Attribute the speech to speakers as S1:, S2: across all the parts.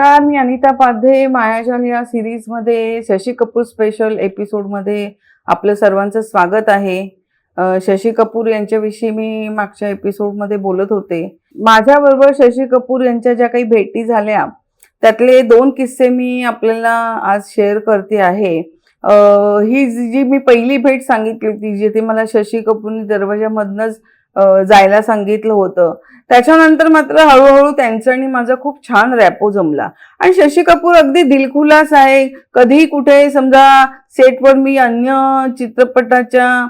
S1: नमस्कार मी अनिता पाध्ये. मायाजाल या सिरीजमध्ये शशी कपूर स्पेशल एपिसोडमध्ये आपलं सर्वांचं स्वागत आहे. शशी कपूर यांच्याविषयी मी मागच्या एपिसोडमध्ये बोलत होते. माझ्याबरोबर शशी कपूर यांच्या ज्या काही भेटी झाल्या त्यातले दोन किस्से मी आपल्याला आज शेअर करते आहे. ही जी मी पहिली भेट सांगितली होती जिथे मला शशी कपूरनी दरवाजामधनंच जायला सांगितलं होतं. त्याच्यानंतर मात्र हळूहळू त्यांचं आणि माझा खूप छान रॅपो जमला. आणि शशी कपूर अगदी दिलखुलास आहे. कधी कुठे समजा सेटवर मी अन्य चित्रपटाच्या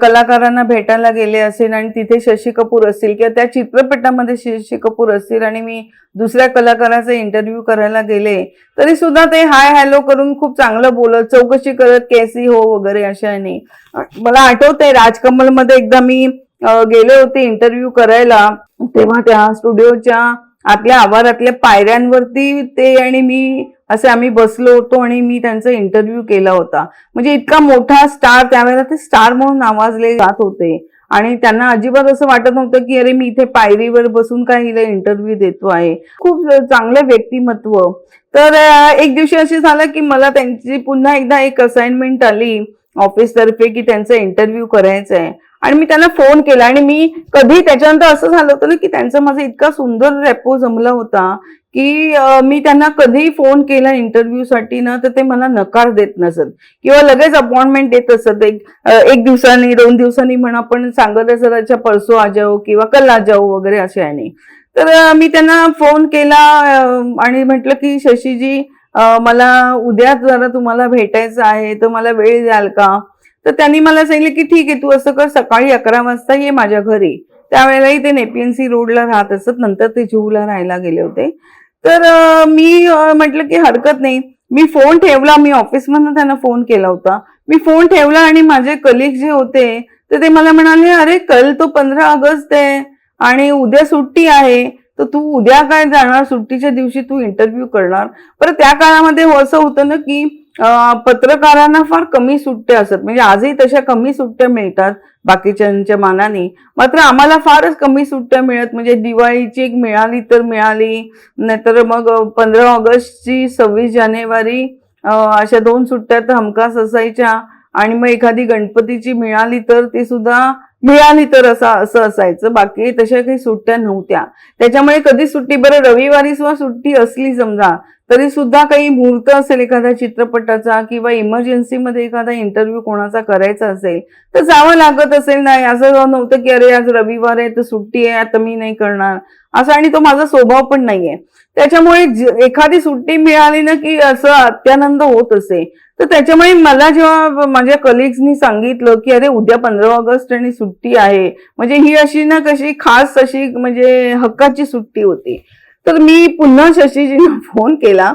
S1: कलाकारांना भेटायला गेले असेल आणि तिथे शशी कपूर असतील किंवा त्या चित्रपटामध्ये शशी कपूर असतील आणि मी दुसऱ्या कलाकाराचा इंटरव्ह्यू करायला गेले तरी सुद्धा ते हाय हॅलो करून खूप चांगलं बोलत चौकशी करत केसी हो वगैरे अशाने मला आठवतंय राजकमलमध्ये एकदा मी गेले होते इंटरव्ह्यू करायला तेव्हा त्या स्टुडिओच्या आतल्या आवारातल्या पायऱ्यांवरती ते आणि मी असे आम्ही बसलो होतो आणि मी त्यांचा इंटरव्ह्यू केला होता. म्हणजे इतका मोठा स्टार त्यावेळेला ते स्टार म्हणून नावाजले जात होते. आणि त्यांना अजिबात असं वाटत नव्हतं की अरे मी इथे पायरीवर बसून काय हिला इंटरव्ह्यू देतो आहे. खूप चांगलं व्यक्तिमत्व. तर एक दिवशी असे झालं की मला त्यांची पुन्हा एकदा एक असाइनमेंट आली. ऑफिस तर्फे की त्यांचा इंटरव्ह्यू करायचा आहे. आणि मी त्यांना फोन केला आणि मी कधी त्याच्यानंतर असं झालं होतं ना की त्यांचा माझा इतका सुंदर रेपो जमला होता की मी त्यांना कधीही फोन केला इंटरव्ह्यूसाठी ना तर ते मला नकार देत नसत. किंवा लगेच अपॉइंटमेंट देत असत. एक एक दिवसांनी दोन दिवसांनी म्हणा पण सांगत असत अच्छा परसो आ जाओ किंवा कल आ जाओ वगैरे असे आणि तर मी त्यांना फोन केला आणि म्हटलं की शशीजी मला उद्या जरा तुम्हाला भेटायचं आहे तर मला वेळ द्याल का? तर त्यांनी मला सांगितलं की ठीक आहे तू असं कर सकाळी अकरा वाजता ये माझ्या घरी. त्यावेळेलाही ते नेपियन्सी रोडला राहत असत नंतर ते जुहूला राहायला गेले होते. तर मी म्हटलं की हरकत नाही. मी फोन ठेवला मी ऑफिसमधनं त्यांना फोन केला होता. मी फोन ठेवला आणि माझे कलिग जे होते तर ते मला म्हणाले अरे कल तो पंधरा ऑगस्ट आहे आणि उद्या सुट्टी आहे. तर तू उद्या काय जाणार? सुट्टीच्या दिवशी तू इंटरव्ह्यू करणार. बरं त्या काळामध्ये हो असं होतं ना की पत्रकारांना फार कमी सुट्ट्या असतात. म्हणजे आजही तशा कमी सुट्ट्या मिळतात बाकीच्यांच्या मानाने. मात्र आम्हाला फारच कमी सुट्ट्या मिळत. म्हणजे दिवाळीची एक मिळाली तर मिळाली. नाहीतर मग पंधरा ऑगस्टची सव्वीस जानेवारी अशा दोन सुट्ट्या तर हमखास असायच्या. आणि मग एखादी गणपतीची मिळाली तर ती सुद्धा मिळाली तर असं असं असायचं. बाकी तशा काही सुट्ट्या नव्हत्या. त्याच्यामुळे कधी सुट्टी बरं रविवारी सुद्धा सुट्टी असली समजा तरी सुद्धा काही मुहूर्त असेल एखाद्या चित्रपटाचा किंवा इमर्जन्सीमध्ये एखादा इंटरव्ह्यू कोणाचा करायचा असेल तर जावं लागत असेल नाही असं नव्हतं की अरे आज रविवार आहे तर सुट्टी आहे आता मी नाही करणार. असं आणि तो माझा स्वभाव पण नाहीये. त्याच्यामुळे एखादी सुट्टी मिळाली ना की असं अत्यानंद होत असे. तर त्याच्यामुळे मला जेव्हा माझ्या कलिग्सनी सांगितलं की अरे उद्या पंधरा ऑगस्ट आणि सुट्टी आहे. म्हणजे ही अशी ना कशी खास अशी म्हणजे हक्काची सुट्टी होती. तर मी पुन्हा शशीजींना फोन केला.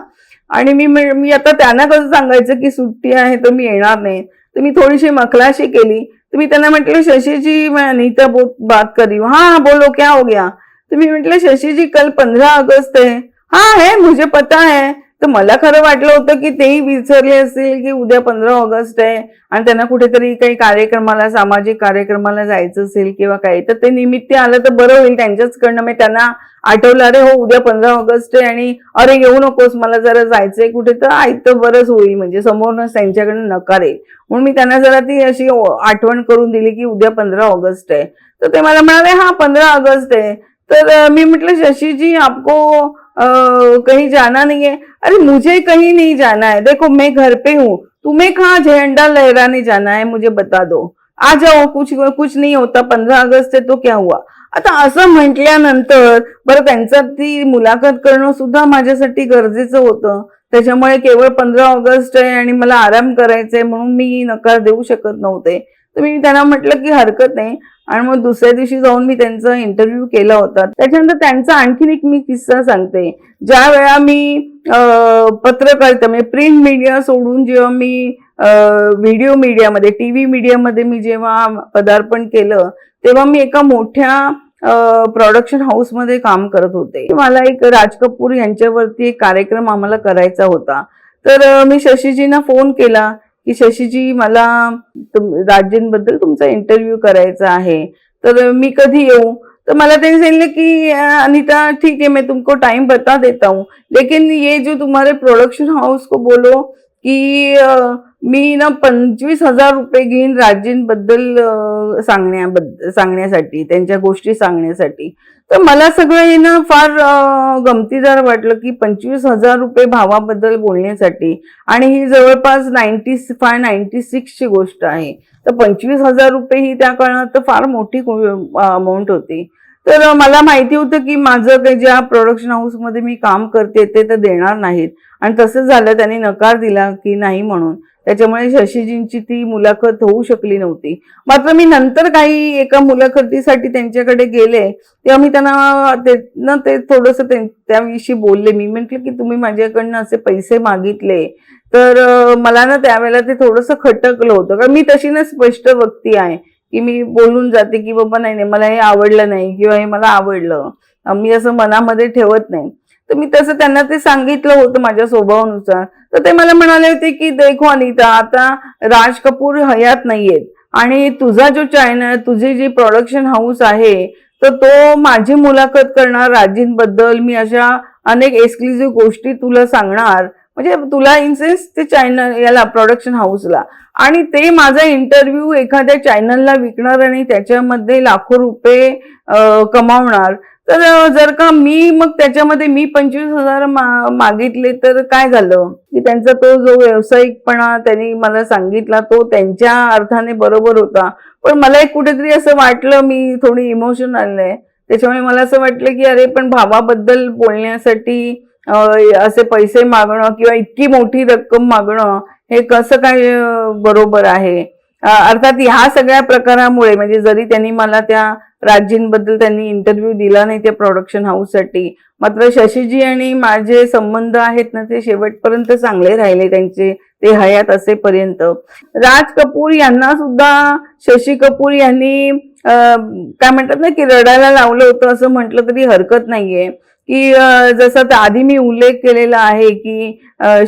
S1: आणि मी मी आता त्यांना कसं सांगायचं की सुट्टी आहे तर मी येणार नाही. तर मी थोडीशी मखलाशी केली. तर मी त्यांना म्हटलं शशीजी मैं बो- बात करी. हां हाँ बोलो हो, क्या हो गया? तर मी म्हटलं शशीजी कल पंधरा ऑगस्ट है. हाँ है मुझे पता है. तर मला खरं वाटलं होतं की तेही विसरले असतील की उद्या पंधरा ऑगस्ट आहे आणि त्यांना कुठेतरी काही कार्यक्रमाला सामाजिक कार्यक्रमाला जायचं असेल किंवा काही. तर ते निमित्त आलं तर बरं होईल त्यांच्याचकडनं. मी त्यांना आठवलं अरे हो उद्या पंधरा ऑगस्ट आहे आणि अरे येऊ नकोस मला जरा जायचंय कुठे. तर ऐकतं बरंच होईल म्हणजे समोरनच त्यांच्याकडनं नकार येईल म्हणून मी त्यांना जरा ती अशी आठवण करून दिली की उद्या पंधरा ऑगस्ट आहे. तर ते मला म्हणाले हा पंधरा ऑगस्ट आहे. तर मी म्हटलं शशीजी आपको कहीं जाना नहीं है। अरे मुझे कहीं नहीं जाना है। देखो मैं घर पे हूँ। तुम्हें कहाँ झंडा लहराने जाना है मुझे बता दो। आ जाओ कुछ कुछ नहीं होता। पंधरा ऑगस्ट है तो क्या हुआ? आता असं म्हटल्यानंतर बरं त्यांचा ती मुलाखत करणं सुद्धा माझ्यासाठी गरजेचं होतं. त्याच्यामुळे केवळ पंधरा ऑगस्ट आहे आणि मला आराम करायचा आहे म्हणून मी नकार देऊ शकत नव्हते. तर मी त्यांना म्हटलं की हरकत नाही. आणि मग दुसऱ्या दिवशी जाऊन मी त्यांचा इंटरव्ह्यू केला होता. त्याच्यानंतर त्यांचा आणखीन एक मी किस्सा सांगते. ज्या वेळा मी पत्रकारिता म्हणजे प्रिंट मीडिया सोडून जेव्हा मी व्हिडिओ मीडियामध्ये टीव्ही मीडियामध्ये मी जेव्हा पदार्पण केलं तेव्हा मी एका मोठ्या प्रोडक्शन हाऊसमध्ये काम करत होते. मला एक राज कपूर यांच्यावरती एक कार्यक्रम आम्हाला करायचा होता. तर मी शशीजींना फोन केला. की शशीजी मला तुम- राजेंबद्दल तुमचा इंटरव्ह्यू करायचा आहे. तर मी कधी येऊ? तो मला त्यांनी सांगितलं कि अनिता ठीक है मैं तुमको टाइम बता देता हूँ. लेकिन ये जो तुम्हारे प्रोडक्शन हाउस को बोलो की मी ना पंचवीस हजार रुपये घेईन राजींबद्दल सांगण्याबद्दल सांगण्यासाठी त्यांच्या गोष्टी सांगण्यासाठी. तर मला सगळं हे ना फार गमतीदार वाटलं की पंचवीस हजार रुपये भावाबद्दल बोलण्यासाठी आणि ही जवळपास नाईन्टी फाय नाईन्टी सिक्सची गोष्ट आहे. तर पंचवीस हजार रुपये ही त्या काळात तर फार मोठी अमाऊंट होती. तर मला माहिती होतं की माझं काही ज्या प्रोडक्शन हाऊसमध्ये मी काम करते ते तर देणार नाहीत. आणि तसंच झालं त्यांनी नकार दिला की नाही म्हणून. त्याच्यामुळे शशीजींची ती मुलाखत होऊ शकली नव्हती. मात्र मी नंतर काही एका मुलाखतीसाठी त्यांच्याकडे गेले तेव्हा मी त्यांना ते ना ते थोडंसं त्याविषयी बोलले. मी म्हटलं की तुम्ही माझ्याकडनं असे पैसे मागितले. तर मला ना त्यावेळेला ते थोडंसं खटकलं होतं. कारण मी तशी ना स्पष्ट व्यक्ती आहे. की मी बोलून जाते की बाबा नाही नाही मला हे आवडलं नाही किंवा हे मला आवडलं. मी असं मनामध्ये ठेवत नाही. तर मी तसं त्यांना ते सांगितलं होतं माझ्या स्वभावानुसार. तर ते मला म्हणाले होते की देखो अनिता आता राज कपूर हयात नाहीयेत. आणि तुझा जो चॅनल तुझे जे प्रोडक्शन हाऊस आहे तर तो माझी मुलाखत करणार राजींबद्दल मी अशा अनेक एक्सक्लुझिव्ह गोष्टी तुला सांगणार. म्हणजे तुला इन सेन्स ते चॅनल याला प्रोडक्शन हाऊसला आणि ते माझा इंटरव्ह्यू एखाद्या चॅनलला विकणार आणि त्याच्यामध्ये लाखो रुपये कमावणार. तर जर का मी मग त्याच्यामध्ये मी पंचवीस हजार मा- मागितले तर काय झालं? की त्यांचा तो जो व्यावसायिकपणा त्यांनी मला सांगितला तो त्यांच्या अर्थाने बरोबर होता. पण मला एक कुठेतरी असं वाटलं मी थोडी इमोशन आहे. त्याच्यामुळे मला असं वाटलं की अरे पण भावाबद्दल बोलण्यासाठी असे पैसे मागणं किंवा इतकी मोठी रक्कम मागणं हे कसं काय बरोबर आहे? अर्थात ह्या सगळ्या प्रकारामुळे म्हणजे जरी त्यांनी मला त्या राज्यांबद्दल त्यांनी इंटरव्ह्यू दिला नाही त्या प्रोडक्शन हाऊससाठी मात्र शशीजी आणि माझे संबंध आहेत ना ते शेवटपर्यंत चांगले राहिले त्यांचे ते हयात असेपर्यंत. राज कपूर यांना सुद्धा शशी कपूर यांनी काय म्हणतात ना की रडायला लावलं होतं असं म्हटलं तरी हरकत नाहीये. की जसं आधी मी उल्लेख केलेला आहे की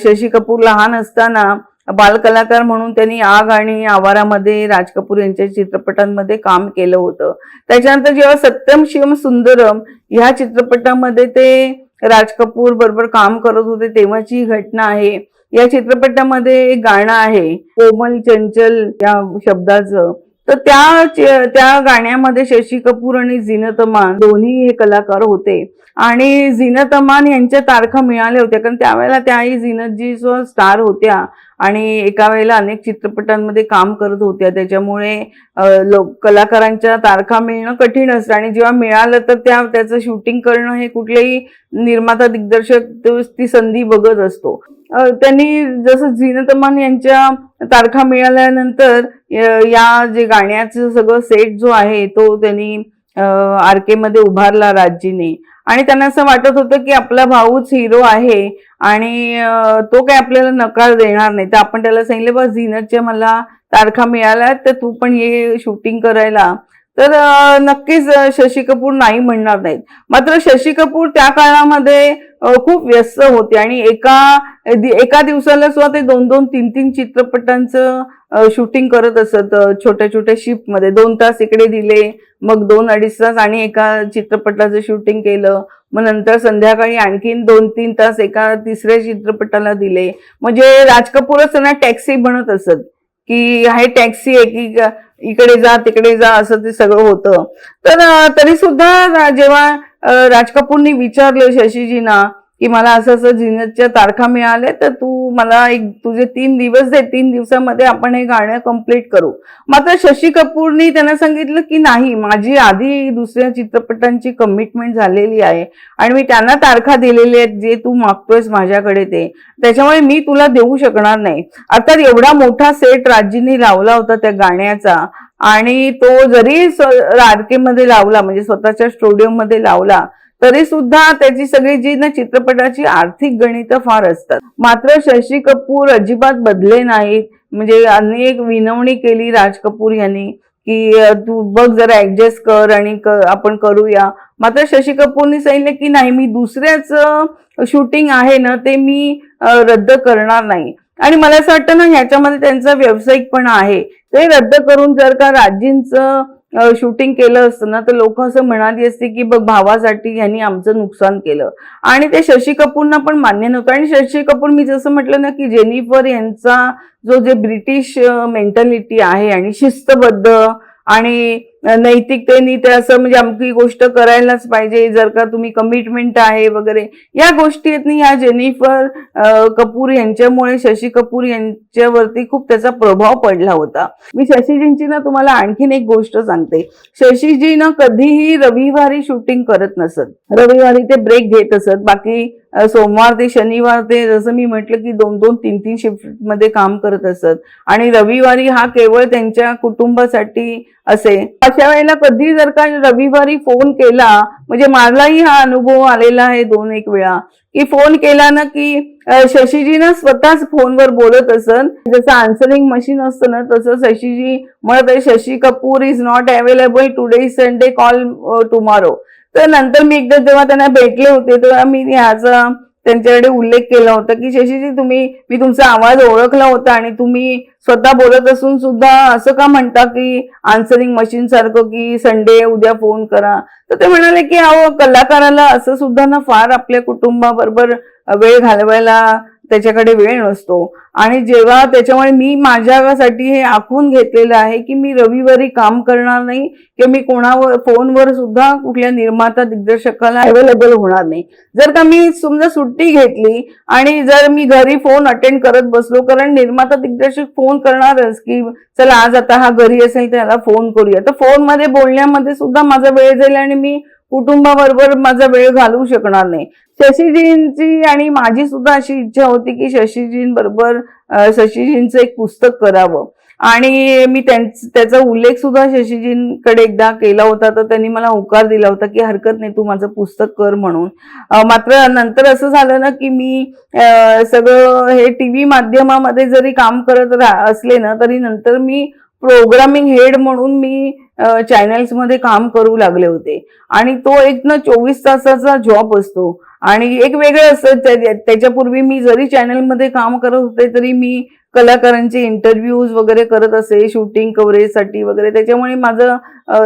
S1: शशी कपूर लहान असताना बालकलाकार म्हणून त्यांनी आग आणि आवारामध्ये राज कपूर यांच्या चित्रपटांमध्ये काम केलं होतं. त्याच्यानंतर जेव्हा सत्यम शिवम सुंदरम ह्या चित्रपटामध्ये ते राज कपूर बरोबर काम करत होते तेव्हाची ही घटना आहे. या चित्रपटामध्ये एक गाणं आहे कोमल चंचल या शब्दाचं. तर त्या त्या गाण्यामध्ये शशी कपूर आणि झीनत अमान दोन्ही हे कलाकार होते. आणि झीनत अमान यांच्या तारखा मिळाल्या होत्या कारण त्यावेळेला त्याही झीनतजी स्टार होत्या. आणि एका वेळेला अनेक चित्रपटांमध्ये काम करत होत्या. त्याच्यामुळे लोक कलाकारांच्या तारखा मिळणं कठीण असतं आणि जेव्हा मिळालं तर त्या त्याचं शूटिंग करणं हे कुठलेही निर्माता दिग्दर्शक ती संधी बघत असतो. त्यांनी जसं झीनतमान यांच्या तारखा मिळाल्यानंतर या जे गाण्याचं सगळं सेट जो आहे तो त्यांनी आर के मध्ये उभारला राजीने आणि त्यांना असं वाटत होतं की आपला भाऊच हिरो आहे आणि तो काय आपल्याला नकार देणार नाही. तर आपण त्याला सांगितलं बा झीनतच्या मला तारखा मिळाल्या तर तू पण ये शूटिंग करायला. तर नक्कीच शशी कपूर नाही म्हणणार नाहीत. मात्र शशी कपूर त्या काळामध्ये खूप व्यस्त होते आणि एका एका दिवसाला सुद्धा ते दोन दोन तीन तीन चित्रपटांचं शूटिंग करत असत. छोट्या छोट्या शिफ्टमध्ये दोन तास इकडे दिले मग दोन अडीच तास आणि एका चित्रपटाचं शूटिंग केलं. मग नंतर संध्याकाळी आणखीन दोन तीन तास एका तिसऱ्या चित्रपटाला दिले. म्हणजे राज कपूरच त्यांना टॅक्सी बनत असत. की आहे टॅक्सी आहे की इकडे जा तिकडे जा असं ते सगळं होतं. तर तरी सुद्धा जेव्हा राज कपूरनी विचारलं शशीजींना की मला असं असं जिनतच्या तारखा मिळाल्या तर तू मला एक तुझे तीन दिवस दे तीन दिवसामध्ये आपण हे गाणं कंप्लीट करू. मात्र शशी कपूरनी त्यांना सांगितलं की नाही माझी आधी दुसऱ्या चित्रपटांची कमिटमेंट झालेली आहे आणि मी त्यांना तारखा दिलेल्या आहेत जे तू मागतोयस माझ्याकडे ते. त्याच्यामुळे मी तुला देऊ शकणार नाही. अर्थात एवढा मोठा सेट राजींनी लावला होता त्या गाण्याचा आणि तो जरी मध्ये लावला म्हणजे स्वतःच्या स्टुडिओमध्ये लावला तरी सुद्धा त्याची सगळी जी ना चित्रपटाची आर्थिक गणित फार असतात. मात्र शशी कपूर अजिबात बदले नाहीत. म्हणजे अनेक विनवणी केली राज कपूर यांनी की तू बघ जरा ऍडजस्ट कर आणि आपण करूया. मात्र शशी कपूरनी सांगितलं की नाही मी दुसऱ्याच शूटिंग आहे ना ते मी रद्द करणार नाही. आणि मला असं वाटतं ना ह्याच्यामध्ये त्यांचा व्यावसायिक पण आहे. ते रद्द करून जर का राजींचं शूटिंग केलं असतं ना तर लोक असं म्हणाली असते की बघ भावासाठी यांनी आमचं नुकसान केलं. आणि ते शशी कपूरना पण मान्य नव्हतं. आणि शशी कपूर मी जसं म्हटलं ना की जेनिफर यांचा जो जे ब्रिटिश मेंटॅलिटी आहे आणि शिस्तबद्ध आणि नैतिकतेने ते असं म्हणजे अमकी गोष्ट करायलाच पाहिजे. जर का तुम्ही कमिटमेंट आहे वगैरे या गोष्टी आहेत ना जेनिफर कपूर यांच्यामुळे शशी कपूर यांच्यावरती खूप त्याचा प्रभाव पडला होता. मी शशीजींची ना तुम्हाला आणखीन एक गोष्ट सांगते. शशीजी ना कधीही रविवारी शूटिंग करत नसत. रविवारी ते ब्रेक घेत असत. बाकी सोमवार ते शनिवार ते जसं मी म्हटलं की दोन दोन तीन तीन शिफ्टमध्ये काम करत असत. आणि रविवारी हा केवळ त्यांच्या कुटुंबासाठी असे. अशा वेळेला कधी जर का रविवारी फोन केला म्हणजे मलाही हा अनुभव आलेला आहे दोन एक वेळा. की फोन केला ना की अ, शशीजी ना स्वतःच फोनवर बोलत असत जसं आन्सरिंग मशीन असतं ना तसं शशीजी म्हणत आहे, Shashi Kapoor is not available today Sunday call tomorrow तर नंतर मी एकदा जेव्हा त्यांना भेटले होते तेव्हा मी ह्याचा त्यांच्याकडे उल्लेख केला होता की शशीजी तुम्ही मी तुमचा आवाज ओळखला होता आणि तुम्ही स्वतः बोलत असून सुद्धा असं का म्हणता की आन्सरिंग मशीन सारखं की संडे उद्या फोन करा? तर ते म्हणाले की अहो कलाकाराला असं सुद्धा ना फार आपल्या कुटुंबाबरोबर वेळ घालवायला त्याच्याकडे वेळ नसतो. आणि जेव्हा त्याच्यामुळे मी माझ्यासाठी हे आखून घेतलेलं आहे की मी रविवारी काम करणार नाही किंवा मी कोणावर फोनवर सुद्धा कुठल्या निर्माता दिग्दर्शकाला अवेलेबल होणार नाही. जर का मी समजा सुट्टी घेतली आणि जर मी घरी फोन अटेंड करत बसलो कारण निर्माता दिग्दर्शक फोन करणारच की चला आज आता हा घरी असेल तर त्याला फोन करूया. तर फोनमध्ये बोलण्यामध्ये सुद्धा माझा वेळ जाईल आणि मी कुटुंबाबरोबर माझा वेळ घालवू शकणार नाही. शशीजींची आणि माझी सुद्धा अशी इच्छा होती की शशीजींबरोबर शशीजींचं एक पुस्तक करावं. आणि मी त्याचा उल्लेख सुद्धा शशीजींकडे एकदा केला होता तर त्यांनी मला होकार दिला होता की हरकत नाही तू माझं पुस्तक कर म्हणून. मात्र नंतर असं झालं ना की मी सगळं हे टीव्ही माध्यमामध्ये जरी काम करत असले ना तरी नंतर मी प्रोग्रामिंग हेड म्हणून मी चॅनल्समध्ये काम करू लागले होते. आणि तो एक ना चोवीस तासाचा जॉब असतो. आणि एक वेगळं असतं त्याच्यापूर्वी मी जरी चॅनलमध्ये काम करत होते तरी मी कलाकारांचे इंटरव्ह्यूज वगैरे करत असे शूटिंग कव्हरेजसाठी वगैरे. त्याच्यामुळे माझं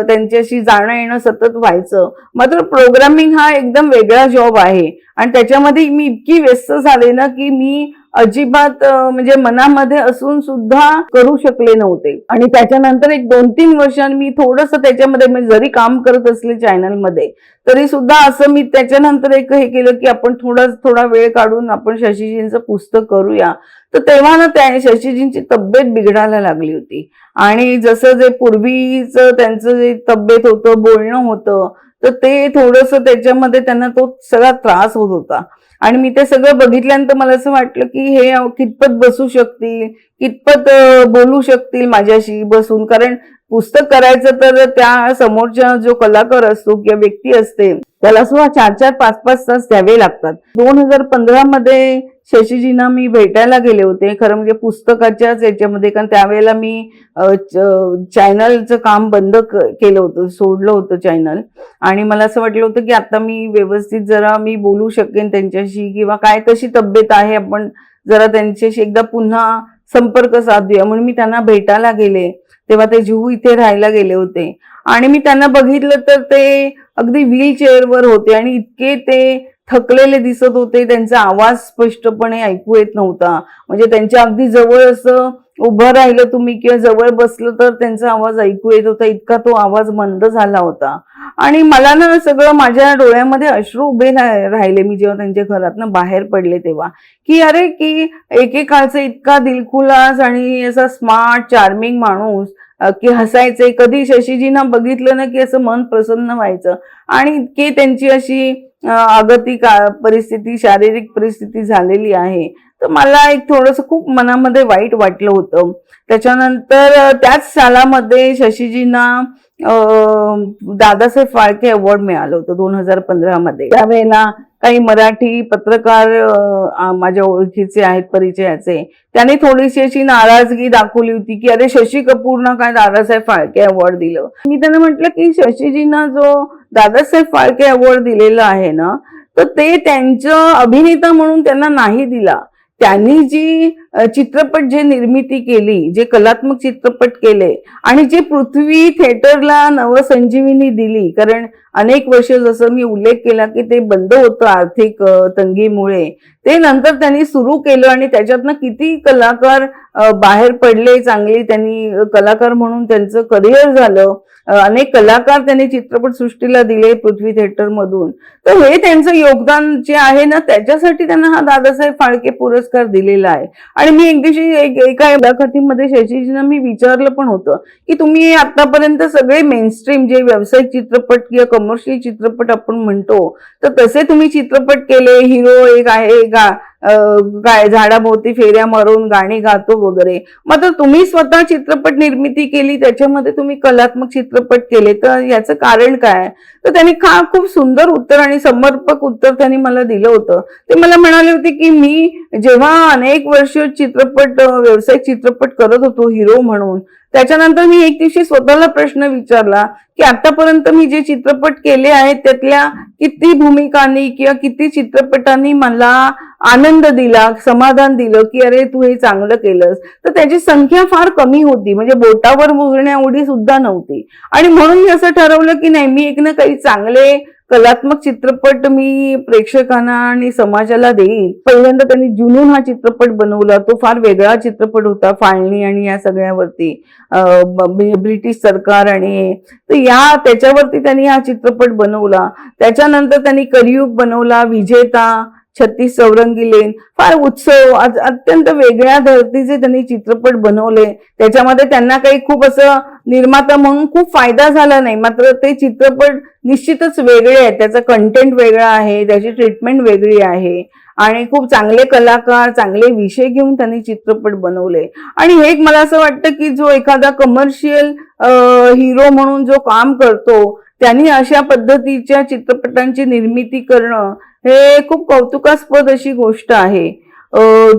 S1: त्यांच्याशी जाणं येणं सतत व्हायचं. मात्र प्रोग्रामिंग हा एकदम वेगळा जॉब आहे. आणि त्याच्यामध्ये मी इतकी व्यस्त झाले ना की मी अजिबात म्हणजे मनामध्ये असून सुद्धा करू शकले नव्हते. आणि त्याच्यानंतर एक दोन तीन वर्षांनी मी थोडस त्याच्यामध्ये म्हणजे जरी काम करत असले चॅनलमध्ये तरी सुद्धा असं मी त्याच्यानंतर एक हे केलं की आपण थोडा थोडा वेळ काढून आपण शशीजींचं पुस्तक करूया. तर तेव्हा ना त्या शशीजींची तब्येत बिघडायला लागली होती. आणि जसं जे पूर्वीचं त्यांचं जे तब्येत होतं बोलणं होतं तर ते थोडस त्याच्यामध्ये त्यांना तो सगळा त्रास होत होता. आणि मी ते सगळं बघितल्यानंतर मला असं वाटलं की हे कितपत बसू शकतील कितपत बोलू शकतील माझ्याशी बसून. कारण पुस्तक करायचं तर त्या समोरच्या जो कलाकार असतो किंवा व्यक्ती असते त्याला सुद्धा चार चार पाच पाच तास द्यावे लागतात. दोन हजार पंधरा मध्ये शशीजींना मी भेटायला गेले होते. खरं म्हणजे पुस्तकाच्याच याच्यामध्ये कारण त्यावेळेला मी चॅनलचं काम बंद केलं होतं सोडलं होतं चॅनल. आणि मला असं वाटलं होतं की आता मी व्यवस्थित जरा मी बोलू शकेन त्यांच्याशी किंवा काय कशी तब्येत आहे आपण जरा त्यांच्याशी एकदा पुन्हा संपर्क साधूया. म्हणून मी त्यांना भेटायला गेले. तेव्हा ते जुहू इथे राहायला गेले होते. आणि मी त्यांना बघितलं तर ते अगदी व्हीलचेअरवर होते आणि इतके ते थकलेले दिसत होते त्यांचा आवाज स्पष्टपणे ऐकू येत नव्हता. म्हणजे त्यांच्या अगदी जवळ असं उभं राहिलं तुम्ही किंवा जवळ बसलं तर त्यांचा आवाज ऐकू येत होता इतका तो आवाज मंद झाला होता. आणि मला ना सगळं माझ्या डोळ्यामध्ये अश्रू उभे राहिले मी जेव्हा त्यांच्या घरातनं बाहेर पडले तेव्हा. की अरे की एकेकाळचा इतका दिलखुलास आणि असा स्मार्ट चार्मिंग माणूस की हसायचे कधी शशीजींना बघितलं ना की असं मन प्रसन्न व्हायचं. आणि इतकी त्यांची अशी अगती आगती का परिस्थिती शारीरिक परिस्थिती झालेली आहे. तर मला एक थोडस खूप मनामध्ये वाईट वाटलं होतं. त्याच्यानंतर त्याच सालामध्ये शशीजींना दादासाहेब फाळके अवॉर्ड मिळालं होतं दोन हजार पंधरा मध्ये त्यावेळेला काही मराठी पत्रकार माझ्या ओळखीचे आहेत परिचयाचे त्यांनी थोडीशी अशी नाराजगी दाखवली होती की अरे शशी कपूरना काय दादासाहेब फाळके अवॉर्ड दिलं? मी त्यांना म्हटलं की शशीजींना जो दादासाहेब फाळके अवॉर्ड दिलेला आहे ना तर ते त्यांचं अभिनेता म्हणून त्यांना नाही दिला. त्यांनी जी चित्रपट जे निर्मिती केली जे कलात्मक चित्रपट केले आणि जे पृथ्वी थिएटरला नवसंजीवनी दिली कारण अनेक वर्ष जसं मी उल्लेख केला की ते बंद होतं आर्थिक तंगीमुळे ते नंतर त्यांनी सुरू केलं आणि त्याच्यातनं किती कलाकार बाहेर पडले चांगली त्यांनी कलाकार म्हणून त्यांचं करिअर झालं. अनेक कलाकार त्यांनी चित्रपट सृष्टीला दिले पृथ्वी थिएटर मधून. तर हे त्यांचं योगदान जे आहे ना त्याच्यासाठी त्यांना हा दादासाहेब फाळके पुरस्कार दिलेला आहे. आणि मी एक दिवशी एक एका मुलाखतीमध्ये शशीजीना मी विचारलं पण होतं की तुम्ही आतापर्यंत सगळे मेनस्ट्रीम जे व्यावसायिक चित्रपट किंवा कमर्शियल चित्रपट आपण म्हणतो तर तसे तुम्ही चित्रपट केले हिरो एक आहे का? काय झाडाभोवती फेऱ्या मारून गाणी गातो वगैरे. मात्र तुम्ही स्वतः चित्रपट निर्मिती केली त्याच्यामध्ये तुम्ही कलात्मक चित्रपट केले तर याचं कारण काय? तर त्यांनी का खूप सुंदर उत्तर आणि समर्पक उत्तर त्यांनी मला दिलं होतं. ते मला म्हणाले होते की मी जेव्हा अनेक वर्ष चित्रपट व्यावसायिक चित्रपट करत होतो हिरो म्हणून त्याच्यानंतर मी एक दिवशी स्वतःला प्रश्न विचारला की आतापर्यंत मी जे चित्रपट केले आहेत त्यातल्या किती भूमिकांनी किंवा किती चित्रपटांनी मला आनंद दिला समाधान दिलं की अरे तू हे चांगलं केलंस. तर त्याची संख्या फार कमी होती. म्हणजे बोटावर मोजण्या एवढी सुद्धा नव्हती. आणि म्हणून मी असं ठरवलं की नाही मी एक ना काही चांगले कलात्मक चित्रपट मी प्रेक्षकांना आणि समाजाला देईन पहिल्यांदा त्यांनी जुनून हा चित्रपट बनवला. तो फार वेगळा चित्रपट होता. फाळणी आणि या सगळ्यावरती ब्रिटिश सरकार आणि तर या त्याच्यावरती त्यांनी हा चित्रपट बनवला. त्याच्यानंतर त्यांनी कलियुग बनवला. विजेता छत्तीस चौरंगी लेन फार उत्सव अत्यंत वेगळ्या धर्तीचे त्यांनी चित्रपट बनवले. त्याच्यामध्ये त्यांना काही खूप असं निर्माता म्हणून खूप फायदा झाला नाही मात्र ते चित्रपट निश्चितच वेगळे आहेत. त्याचा कंटेंट वेगळा आहे त्याची ट्रीटमेंट वेगळी आहे. आणि खूप चांगले कलाकार चांगले विषय घेऊन त्यांनी चित्रपट बनवले. आणि हे एक मला असं वाटतं की जो एखादा कमर्शियल हिरो म्हणून जो काम करतो त्यांनी अशा पद्धतीच्या चित्रपटांची निर्मिती करणं हे खूप कौतुकास्पद अशी गोष्ट आहे.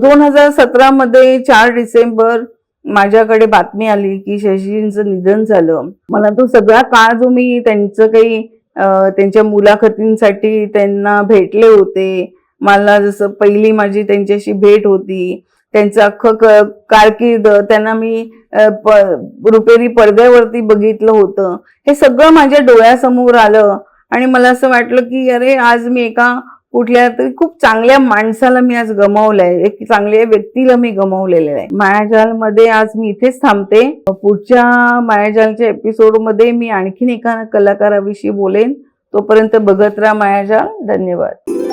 S1: दोन हजार सतरा मध्ये चार डिसेंबर माझ्याकडे बातमी आली की शशीजींचं निधन झालं. मला तो सगळा काळ जो मी त्यांचं काही त्यांच्या मुलाखतींसाठी त्यांना भेटले होते मला जसं पहिली माझी त्यांच्याशी भेट होती त्यांचं अख्खं क- कारकीर्द त्यांना मी रुपेरी पडद्यावरती बघितलं होतं. हे सगळं माझ्या डोळ्यासमोर आलं आणि मला असं वाटलं की अरे आज मी एका कुठल्या तरी खूप चांगल्या माणसाला मी आज गमावलंय. एक चांगल्या व्यक्तीला मी गमावलेलं आहे. मायाजाल मध्ये आज मी इथेच थांबते. पुढच्या मायाजालच्या एपिसोडमध्ये मी आणखीन एका कलाकाराविषयी बोलेन. तोपर्यंत बघत राहा मायाजाल. धन्यवाद.